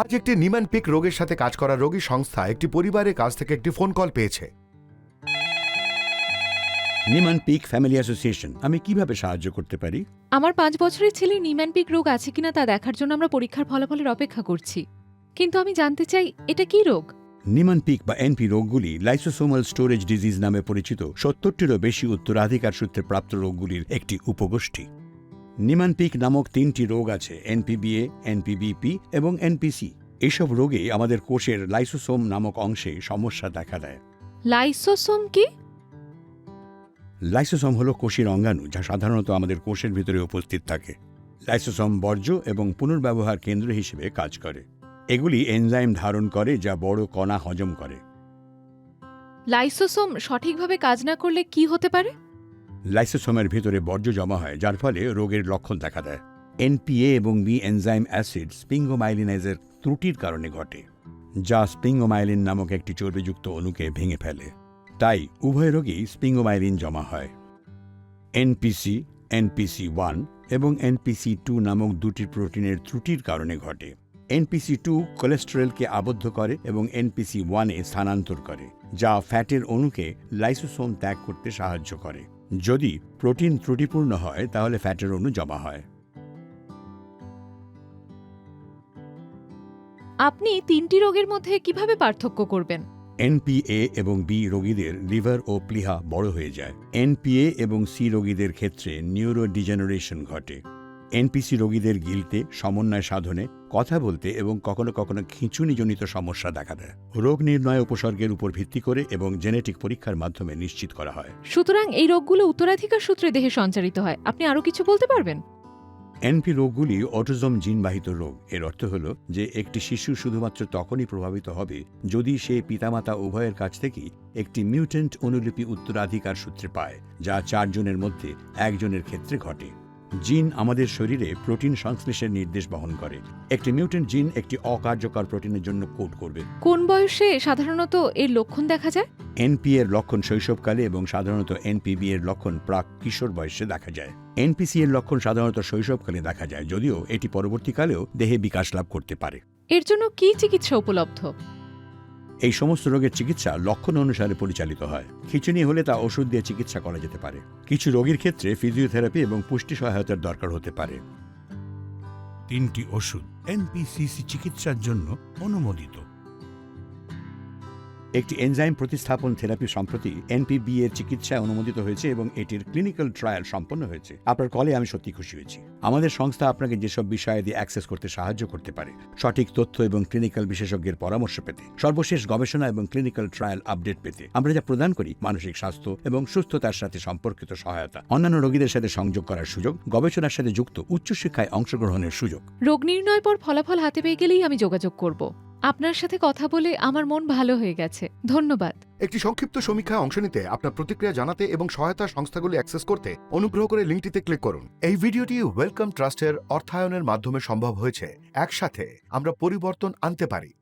আজ একটি নিমান পিক রোগের সাথে কাজ করা রোগী সংস্থা একটি পরিবারের কাছ থেকে একটি ফোন কল পেয়েছে। নিমান পিক ফ্যামিলি অ্যাসোসিয়েশন আমি কীভাবে সাহায্য করতে পারি? আমার পাঁচ বছরের ছেলে নিম্যানপিক রোগ আছে কিনা তা দেখার জন্য আমরা পরীক্ষার ফলাফলের অপেক্ষা করছি। কিন্তু আমি জানতে চাই এটা কি রোগ? নিমান পিক বা এনপি রোগগুলি লাইসোসোমাল স্টোরেজ ডিজিজ নামে পরিচিত সত্তরটিরও বেশি উত্তরাধিকার সূত্রে প্রাপ্ত রোগগুলির একটি উপগোষ্ঠী। নিমান পিক নামক তিনটি রোগ আছে এনপিবিএ এনপিবিপি এবং এনপিসি। এসব রোগে আমাদের কোষের লাইসোসোম নামক অংশে সমস্যা দেখা দেয়। লাইসোসোম কি? লাইসোসোম হল কোষের অঙ্গাণু যা সাধারণত আমাদের কোষের ভিতরে উপস্থিত থাকে। লাইসোসোম বর্জ্য এবং পুনর্ব্যবহার কেন্দ্র হিসেবে কাজ করে। এগুলি এনজাইম ধারণ করে যা বড় কণা হজম করে। লাইসোসোম সঠিকভাবে কাজ না করলে কি হতে পারে? লাইসোসোমের ভিতরে বর্জ্য জমা হয়, যার ফলে রোগের লক্ষণ দেখা দেয়। এনপিএ এবং বি এনজাইম অ্যাসিড স্পিঙ্গোমাইলিনেজের ত্রুটির কারণে ঘটে, যা স্পিঙ্গোমাইলিন নামক একটি চর্বিযুক্ত অণুকে ভেঙে ফেলে। তাই উভয় রোগেই স্পিঙ্গোমাইলিন জমা হয়। এনপিসি এনপিসি ওয়ান এবং এনপিসি টু নামক দুটি প্রোটিনের ত্রুটির কারণে ঘটে। এনপিসি টু কোলেস্টেরলকে আবদ্ধ করে এবং এনপিসি ওয়ানে স্থানান্তর করে, যা ফ্যাটের অণুকে লাইসোসোম ত্যাগ করতে সাহায্য করে। যদি প্রোটিন ত্রুটিপূর্ণ হয় তাহলে ফ্যাটের অণু জমা হয়। আপনি তিনটি রোগের মধ্যে কীভাবে পার্থক্য করবেন? এনপিএ এবং বি রোগীদের লিভার ও প্লিহা বড় হয়ে যায়। এনপিএ এবং সি রোগীদের ক্ষেত্রে নিউরোডিজেনারেশন ঘটে। এনপিসি রোগীদের গিলতে সমন্বয় সাধনে কথা বলতে এবং কখনো কখনো খিঁচুনিজনিত সমস্যা দেখা দেয়। রোগ নির্ণয় উপসর্গের উপর ভিত্তি করে এবং জেনেটিক পরীক্ষার মাধ্যমে নিশ্চিত করা হয়। সুতরাং এই রোগগুলো উত্তরাধিকার সূত্রে দেহে সঞ্চারিত হয়। আপনি আরও কিছু বলতে পারবেন? এনপি রোগগুলি অটোজম জিনবাহিত রোগ। এর অর্থ হল যে একটি শিশু শুধুমাত্র তখনই প্রভাবিত হবে যদি সে পিতামাতা উভয়ের কাছ থেকেই একটি মিউটেন্ট অনুলিপি উত্তরাধিকার সূত্রে পায় যা চারজনের মধ্যে একজনের ক্ষেত্রে ঘটে। জিন আমাদের শরীরে প্রোটিন সংশ্লেষের নির্দেশ বহন করে। একটি মিউটেন্ট জিন একটি অকার্যকর প্রোটিনের জন্য কোড করবে। কোন বয়সে সাধারণত এর লক্ষণ দেখা যায়? এনপি এর লক্ষণ শৈশবকালে এবং সাধারণত এনপিবি এর লক্ষণ প্রাক কিশোর বয়সে দেখা যায়। এনপিসি এর লক্ষণ সাধারণত শৈশবকালে দেখা যায় যদিও এটি পরবর্তীকালেও দেহে বিকাশ লাভ করতে পারে। এর জন্য কি চিকিৎসা উপলব্ধ? এই সমস্ত রোগের চিকিৎসা লক্ষণ অনুসারে পরিচালিত হয়। খিচুনি হলে তা ওষুধ দিয়ে চিকিৎসা করা যেতে পারে। কিছু রোগীর ক্ষেত্রে ফিজিওথেরাপি এবং পুষ্টি সহায়তার দরকার হতে পারে। তিনটি ওষুধ এনপিসিসি চিকিৎসার জন্য অনুমোদিত। একটি এনজাইম প্রতিস্থাপন থেরাপি সম্প্রতি এনপিবি এর চিকিৎসায় অনুমোদিত হয়েছে এবং এটির ক্লিনিক্যাল ট্রায়াল সম্পন্ন হয়েছে। আপনার কলে আমি সত্যি খুশি হয়েছি। আমাদের সংস্থা আপনাকে যেসব বিষয়ে দিয়ে অ্যাক্সেস করতে সাহায্য করতে পারে, সঠিক তথ্য এবং ক্লিনিক্যাল বিশেষজ্ঞের পরামর্শ পেতে, সর্বশেষ গবেষণা এবং ক্লিনিক্যাল ট্রায়াল আপডেট পেতে আমরা যা প্রদান করি, মানসিক স্বাস্থ্য এবং সুস্থতার সাথে সম্পর্কিত সহায়তা, অন্যান্য রোগীদের সাথে সংযোগ করার সুযোগ, গবেষণার সাথে যুক্ত উচ্চশিক্ষায় অংশগ্রহণের সুযোগ। রোগ নির্ণয় পর ফলাফল হাতে পেয়ে গেলেই আমি যোগাযোগ করব। আপনার সাথে কথা বলে আমার মন ভালো হয়ে গেছে। ধন্যবাদ। একটি সংক্ষিপ্ত সমীক্ষায় অংশ নিতে আপনার প্রতিক্রিয়া জানাতে এবং সহায়তা সংস্থাগুলি অ্যাক্সেস করতে অনুগ্রহ করে লিঙ্কটিতে ক্লিক করুন। এই ভিডিওটি ওয়েলকাম ট্রাস্টের অর্থায়নের মাধ্যমে সম্ভব হয়েছে। একসাথে আমরা পরিবর্তন আনতে পারি।